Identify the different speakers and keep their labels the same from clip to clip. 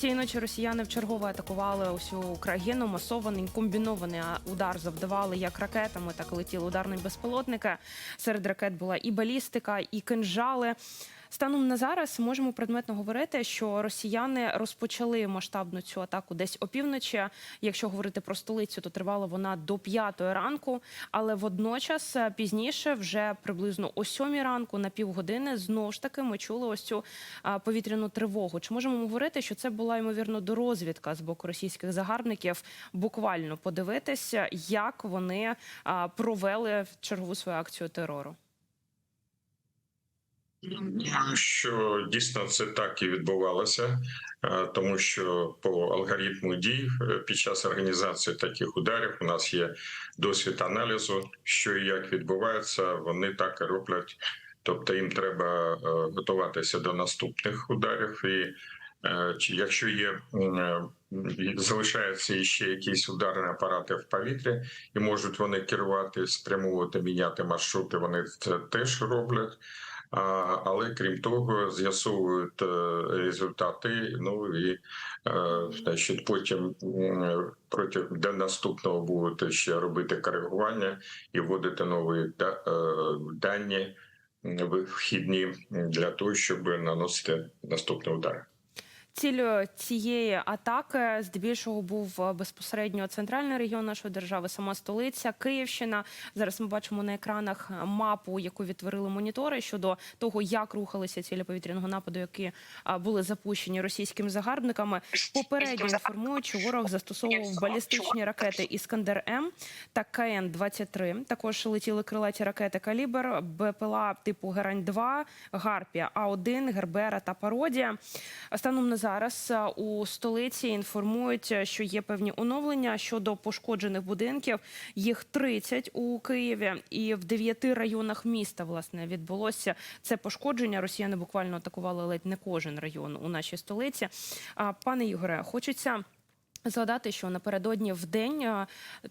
Speaker 1: Цієї ночі росіяни вчергове атакували усю Україну. Масований комбінований удар завдавали як ракетами, так летіли ударні безпілотники. Серед ракет була і балістика, і кинжали. Станом на зараз можемо предметно говорити, що росіяни розпочали масштабну цю атаку десь опівночі. Якщо говорити про столицю, то тривала вона до п'ятої ранку. Але водночас е, пізніше, вже приблизно о сьомій ранку, на півгодини, знову ж таки ми чули ось цю повітряну тривогу. Чи можемо говорити, що це була ймовірно дорозвідка з боку російських загарбників? Буквально подивитися, як вони провели чергову свою акцію терору.
Speaker 2: Що дійсно це так і відбувалося, е, тому що по алгоритму дій е, під час організації таких ударів у нас є досвід аналізу, що і як відбувається, вони так і роблять. Тобто їм треба е, готуватися до наступних ударів, і якщо є залишаються ще якісь ударні апарати в повітрі, і можуть вони керувати, спрямовувати, міняти маршрути. Вони це теж роблять. Але крім того, з'ясовують е, результати. Ну і е, значить, потім протягом до наступного будуть ще робити коригування і вводити нові е, дані вихідні для того, щоб наносити наступний удар.
Speaker 1: Ціллю цієї атаки здебільшого був е, безпосередньо центральний регіон нашої держави, сама столиця Київщина. Зараз ми бачимо на екранах мапу, яку відтворили монітори щодо того, як рухалися цілі повітряного нападу, які були запущені російськими загарбниками. Попередньо інформують, що ворог застосовував балістичні ракети Іскандер М та КН 23 Також летіли крилаті ракети Калібр, БПЛА типу Герань 2 Гарпія, А 1 Гербера та Пародія. Станом на зараз у столиці інформують, що є певні оновлення щодо пошкоджених будинків. Їх 30 у Києві, і в дев'яти районах міста власне відбулося це пошкодження. Росіяни буквально атакували ледь не кожен район у нашій столиці. Пане Ігоре, хочеться. Згадати, що напередодні в день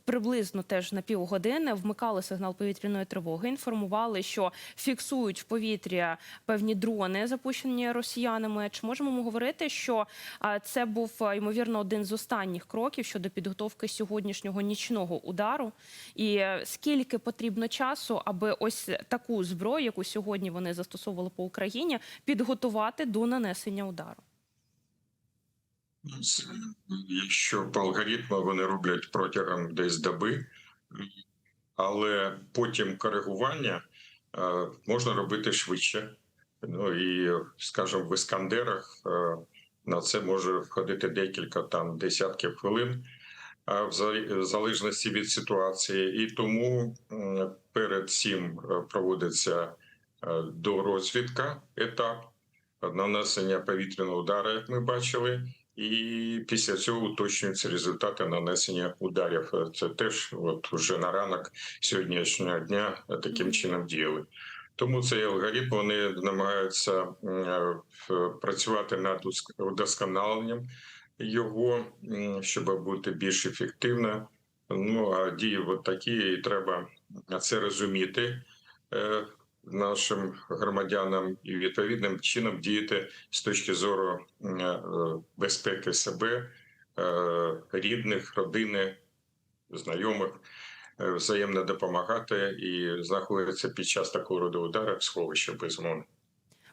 Speaker 1: приблизно теж на півгодини вмикали сигнал повітряної тривоги. Інформували, що фіксують в повітрі певні дрони, запущені росіянами. Чи можемо ми говорити, що це був ймовірно один з останніх кроків щодо підготовки сьогоднішнього нічного удару? І е, скільки потрібно часу, аби ось таку зброю, яку сьогодні вони застосовували по Україні, підготувати до нанесення удару?
Speaker 2: Якщо по алгоритму вони роблять протягом десь доби, але потім коригування е, можна робити швидше. Ну і, скажімо, в іскандерах е, на це може входити декілька там десятків хвилин, а в залежності від ситуації. І тому перед цим е, проводиться е, дорозвідка етап нанесення повітряного удару, як ми бачили. І після цього уточнюються результати нанесення ударів. Це теж от уже на ранок сьогоднішнього дня таким чином діяли. Тому цей алгоритм вони намагаються е, працювати над удосконаленням його, щоб бути більш ефективно. Ну а дії от такі, і треба це розуміти е, нашим громадянам і відповідним чином діяти з точки зору е, безпеки себе, е, рідних, родини, знайомих, е, взаємно допомагати і знаходитися під час такого роду ударів в сховищі безумовно.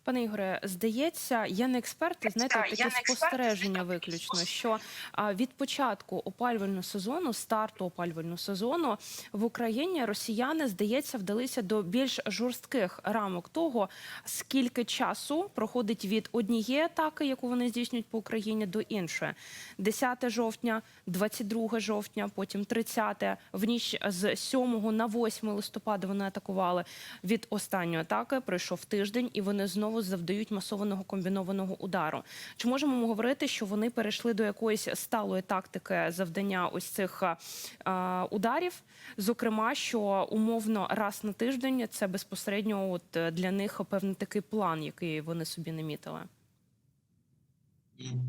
Speaker 1: Пане Ігоре, здається, я не експерт, і знаєте,
Speaker 3: Так,
Speaker 1: таке
Speaker 3: експерт,
Speaker 1: спостереження виключно, що від початку опалювального сезону, старту опалювального сезону в Україні росіяни, здається, вдалися до більш жорстких рамок того, скільки часу проходить від однієї атаки, яку вони здійснюють по Україні, до іншої. 10 жовтня, 22 жовтня, потім 30, в ніч з 7 на 8 листопада вони атакували. Від останньої атаки пройшов тиждень, і вони знову завдають масованого комбінованого удару. Чи можемо ми говорити, що вони перейшли до якоїсь сталої тактики завдання ось цих а, а, ударів? Зокрема, що умовно раз на тиждень це безпосередньо от е, для них певний такий план, який вони собі намітили.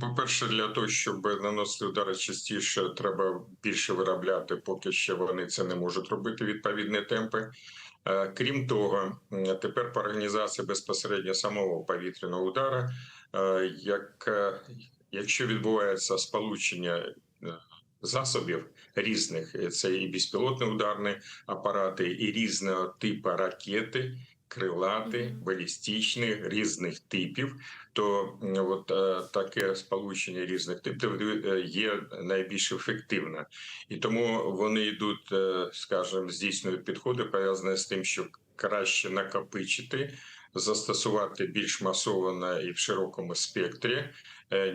Speaker 2: По-перше, для того, щоб наносити удари частіше, треба більше виробляти, поки ще вони це не можуть робити відповідні темпи. Е, Крім того, тепер по організації безпосередньо самого повітряного удара, е, як е, якщо відбувається сполучення засобів різних, це і безпілотні ударні апарати, і різного типу ракети, крилати,
Speaker 1: Мгм.
Speaker 2: балістичні, різних типів, то от е, таке сполучення різних типів е, є найбільш ефективне. І тому вони йдуть, е, скажімо, здійснюють підходи, пов'язані з тим, що краще накопичити, застосувати більш масово і в широкому спектрі,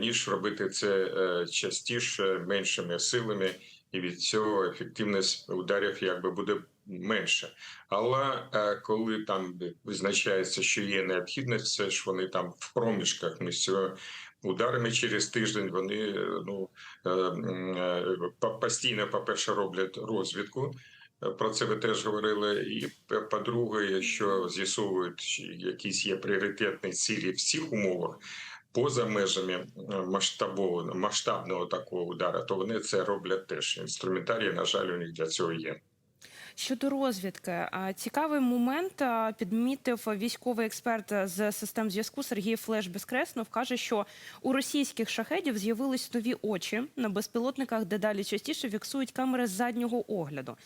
Speaker 2: ніж робити це частіше, меншими силами, і від цього ефективність ударів якби буде менше. Але е, коли там визначається, що є необхідність, все ж вони там в проміжках між цього ударами через тиждень вони е, ну е, е, по- постійно, по-перше, роблять розвідку. Про це ви теж говорили. І по-друге, якщо з'ясовують, якісь є пріоритетні цілі в цих умовах. Поза межами масштабового масштабного такого удара, то вони це роблять теж. Інструментарій, на жаль, у них для цього є.
Speaker 1: Щодо розвідки, цікавий момент підмітив військовий експерт з систем зв'язку Сергій Флеш Безкреснов. каже, що у російських шахедів з'явились нові очі на безпілотниках, де далі частіше фіксують камери з заднього огляду.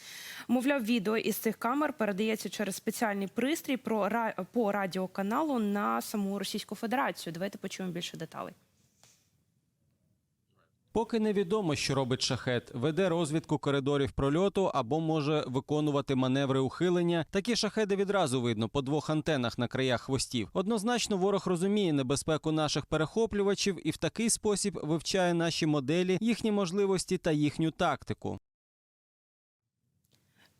Speaker 1: Мовляв, відео із цих камер передається через спеціальний пристрій про по радіоканалу на саму Російську Федерацію. Давайте почуємо більше деталей.
Speaker 3: Поки невідомо, що робить шахет, веде розвідку коридорів прольоту або може виконувати маневри ухилення. Такі шахеди відразу видно по двох антенах на краях хвостів. Однозначно, ворог розуміє небезпеку наших перехоплювачів і в такий спосіб вивчає наші моделі, їхні можливості та їхню тактику.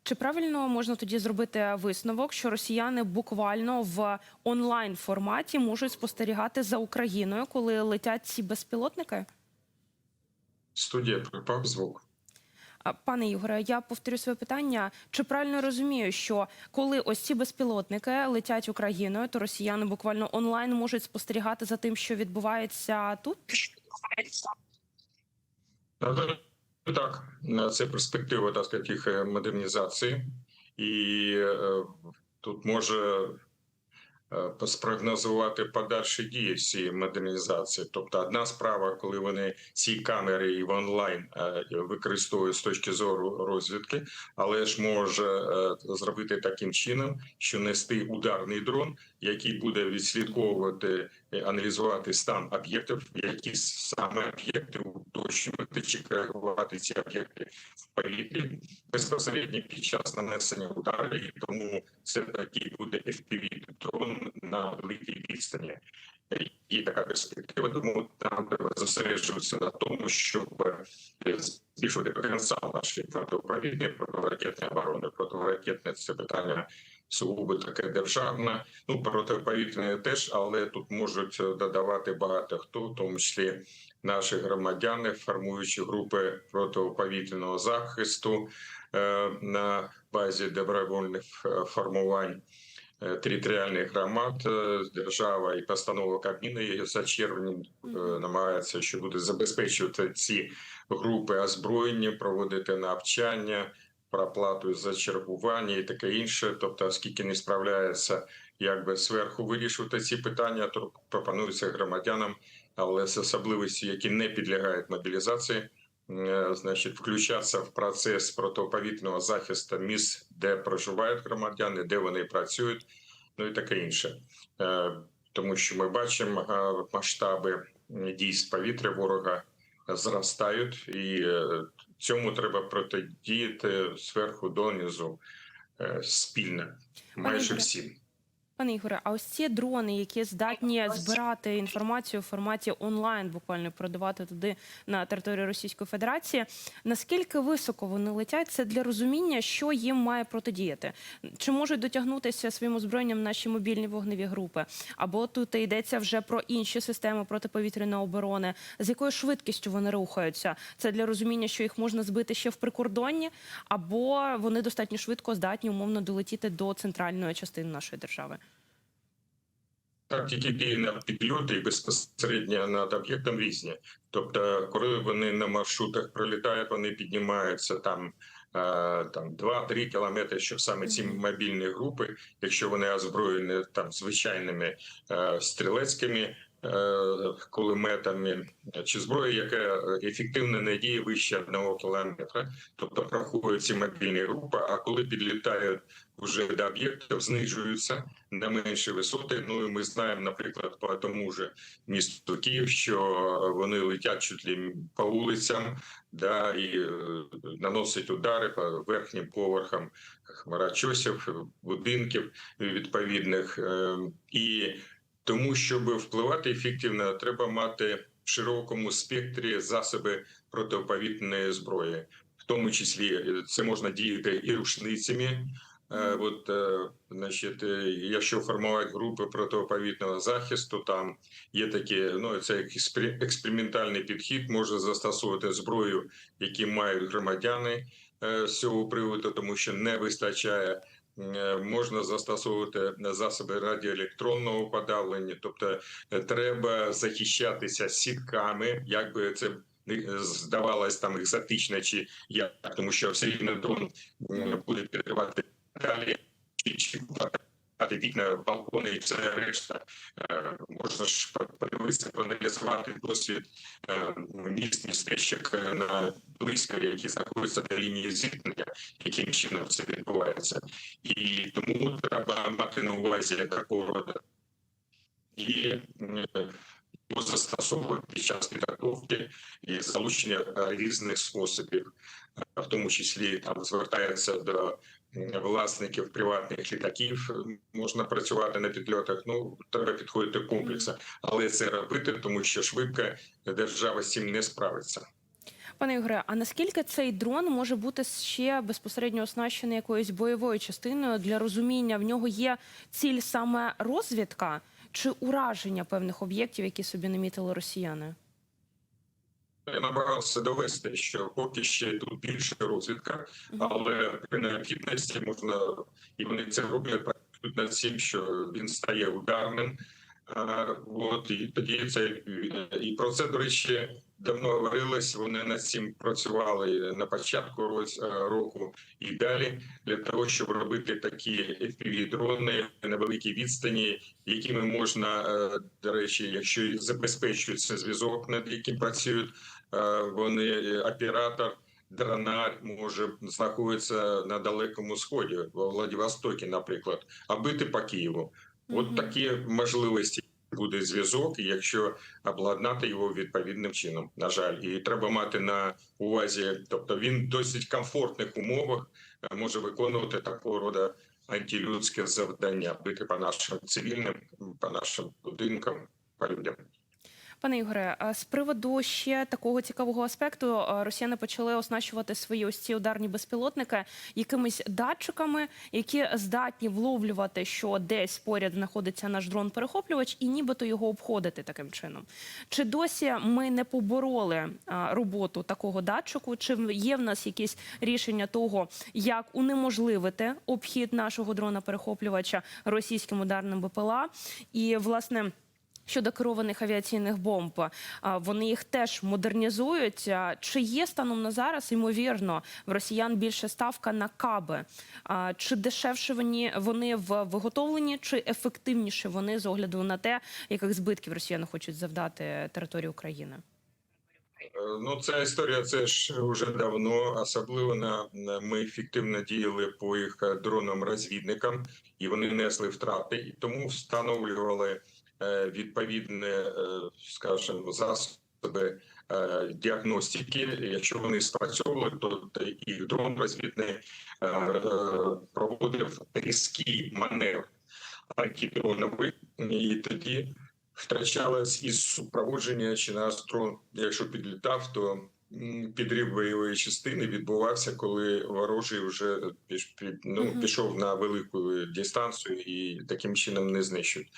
Speaker 1: Чи правильно можна тоді зробити висновок, що росіяни буквально в онлайн форматі можуть спостерігати за Україною, коли летять ці безпілотники?
Speaker 2: Студія припав звук.
Speaker 1: Пане Ігоре, я повторю своє питання. Чи правильно розумію, що коли ось ці безпілотники летять Україною, то росіяни буквально онлайн можуть спостерігати за тим, що відбувається тут?
Speaker 2: Так, це перспектива так їх е, модернізації, і е, тут може спрогнозувати подальші дії цієї модернізації. Тобто, одна справа, коли вони ці камери і в онлайн е, використовують з точки зору розвідки, але ж може е, зробити таким чином, що нести ударний дрон, який буде відслідковувати аналізувати стан об'єктів, які саме об'єкти уточнювати чи коригувати ці об'єкти в повітрі безпосередньо під час нанесення удару, і тому це такий буде FPV дрон на великій відстані. Є така перспектива, тому нам треба зосереджуватися на тому, щоб е, збільшувати потенціал нашої протиповітряної протиракетної оборони. Протиракетне це питання сугубо таке державне. Ну протиповітряне теж, але тут можуть додавати багато хто, в тому числі наші громадяни, формуючи групи протиповітряного захисту е, на базі добровольних е, формувань. е, Територіальних громад держава і постанова Кабміну і за червень намагається, що буде забезпечувати ці групи озброєння, проводити навчання, проплату за чергування і таке інше. Тобто, оскільки не справляється якби зверху вирішувати ці питання, то пропонується громадянам, але з особливості, які не підлягають мобілізації, е, значить, включатися в процес протиповітряного захисту місць, де проживають громадяни, де вони працюють, ну і таке інше. Е, Тому що ми бачимо е, масштаби дій з повітря ворога зростають, і цьому треба протидіяти зверху донизу спільно, майже всім.
Speaker 1: Пане Ігоре, а ось ці дрони, які здатні збирати інформацію в форматі онлайн, буквально продавати туди на територію Російської Федерації. Наскільки високо вони летять? Це для розуміння, що їм має протидіяти? Чи можуть дотягнутися своїм озброєнням наші мобільні вогневі групи? Або тут йдеться вже про інші системи протиповітряної оборони, з якою швидкістю вони рухаються? Це для розуміння, що їх можна збити ще в прикордонні, або вони достатньо швидко здатні умовно долетіти до центральної частини нашої держави.
Speaker 2: Тактики дії на підльоти і безпосередньо над об'єктом різні. Тобто, коли вони на маршрутах пролітають, вони піднімаються там. е, Там 2-3 кілометри, щоб саме ці мобільні групи, якщо вони озброєні там звичайними е, стрілецькими кулеметами чи зброя, яка ефективно не діє вище одного кілометра, тобто проходять ці мобільні групи. А коли підлітають вже до об'єктів, знижуються на менші висоти. Ну і ми знаємо, наприклад, по тому ж місту Київ, що вони летять чуть ли по вулицям, да і е, наносять удари по верхнім поверхам хмарочосів, будинків відповідних. Е, І тому, щоб впливати ефективно, треба мати в широкому спектрі засоби протиповітряної зброї, в тому числі е, це можна діяти і рушницями. Е, От, е, значить, якщо формувати групи протиповітряного захисту, там є такі, ну це експериментальний підхід, можна застосовувати зброю, які мають громадяни з цього приводу, тому що не вистачає. Е, Можна застосовувати засоби радіоелектронного подавлення, тобто е, треба захищатися сітками, як би це не здавалось там екзотично чи як, тому що все рівно дрон буде підривати далі чи, вікна, балкони і все решта. Е, Можна ж подивитися, проаналізувати досвід е, міст містечок е, на близько, які знаходяться на лінії зіткнення, яким чином це відбувається. І тому треба мати на увазі такого роду і застосовувати під час підготовки і залучення різних способів, в тому числі там звертається до власників приватних літаків. е, Можна працювати на підльотах. Ну треба підходити комплексно, але це робити, тому що швидко держава з цим не справиться.
Speaker 1: Пане Ігоре, а наскільки цей дрон може бути ще безпосередньо оснащений якоюсь бойовою частиною для розуміння? В нього є ціль саме розвідка чи ураження певних об'єктів, які собі намітили росіяни?
Speaker 2: Я намагався довести, що поки ще тут більше розвідка, але при необхідності можна і вони це роблять над цим, що він стає ударним. А, От і тоді це і про це до речі давно говорилось. Вони над цим працювали на початку е, року і далі для того, щоб робити такі fpv дрони на великій відстані, якими можна е, до речі, якщо забезпечується зв'язок, над яким працюють вони е, оператор. Дронар може знаходитися на далекому сході, в Владивостокі, наприклад, а бити по Києву. От такі можливості буде зв'язок, якщо обладнати його відповідним чином. На жаль, і треба мати на увазі, тобто він в досить комфортних умовах е, може виконувати такого роду антилюдське завдання, бити по нашим цивільним, по нашим будинкам, по людям.
Speaker 1: Пане Ігоре, з приводу ще такого цікавого аспекту, росіяни почали оснащувати свої ось ці ударні безпілотники якимись датчиками, які здатні вловлювати, що десь поряд знаходиться наш дрон-перехоплювач, і нібито його обходити таким чином. Чи досі ми не побороли роботу такого датчику? Чи є в нас якісь рішення того, як унеможливити обхід нашого дрона-перехоплювача російським ударним БПЛА? І власне. Щодо керованих авіаційних бомб, вони їх теж модернізують. Чи є станом на зараз, ймовірно, в росіян більше ставка на каби? Чи дешевше вони, вони в виготовленні, чи ефективніше вони з огляду на те, яких збитків росіяни хочуть завдати території України?
Speaker 2: Е, Ну, ця історія це ж вже давно. Особливо на на- ми ефективно діяли по їх е, дронам-розвідникам, і вони несли втрати, і тому встановлювали е, відповідні, е, скажімо, засоби е, діагностики. Якщо вони спрацьовували, то їх дрон розвідний проводив різкий маневр антидроновий, і тоді втрачалось із супроводження чи наш дрон, якщо підлітав, то підрив бойової частини відбувався, коли ворожий вже ну, пішов на велику дистанцію і таким чином не знищують.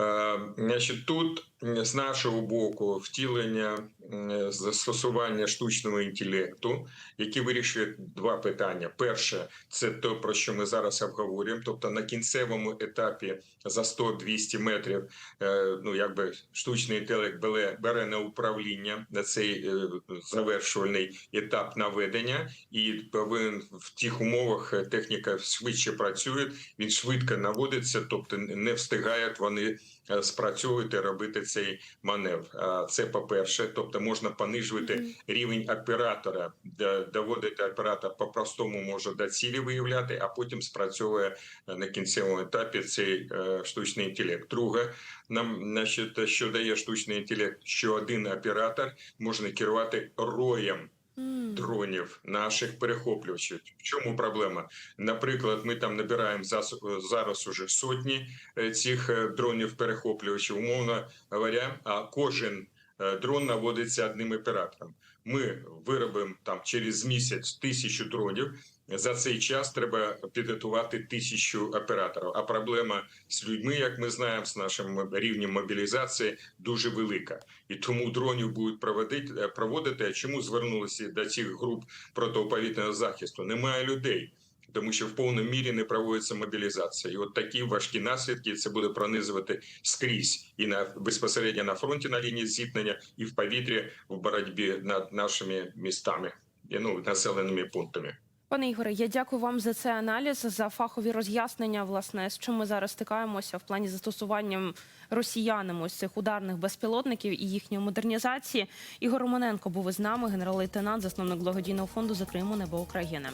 Speaker 2: Е, значить, тут з нашого боку втілення застосування штучного інтелекту, які вирішує два питання: перше це те, про що ми зараз обговорюємо, тобто на кінцевому етапі за 100-200 метрів е, ну якби штучний інтелект бере, на управління на цей е, завершувальний етап наведення, і повинен в тих умовах е, техніка швидше працює. Він швидко наводиться, тобто не встигають вони спрацьовувати, робити цей маневр. А Це по-перше, тобто можна понижувати рівень оператора, доводити оператор по-простому може до цілі виявляти, а потім спрацьовує е, на кінцевому етапі цей е, штучний інтелект. Друге, нам значить, що дає штучний інтелект, що один оператор може керувати роєм. Дронів наших перехоплювачів. В чому проблема? Наприклад, ми там набираємо зараз уже сотні е, цих е, дронів перехоплювачів. Умовно говоря, а кожен е, дрон наводиться одним оператором. Ми виробимо там через місяць тисячу дронів. За цей час треба підготувати тисячу операторів. А проблема з людьми, як ми знаємо, з нашим рівнем мобілізації дуже велика. І тому дронів будуть проводити е, проводити. А чому звернулися до цих груп протиповітряного захисту? Немає людей. Тому що в повній мірі не проводиться мобілізація, і от такі важкі наслідки це буде пронизувати скрізь і на безпосередньо на фронті на лінії зіткнення, і в повітрі в боротьбі над нашими містами ну населеними пунктами.
Speaker 1: Пане Ігоре, я дякую вам за цей аналіз, за фахові роз'яснення, власне, з чим ми зараз стикаємося в плані застосування росіянами ось цих ударних безпілотників і їхньої модернізації. Ігор Романенко був із нами, генерал-лейтенант, засновник благодійного фонду Закриємо небо України.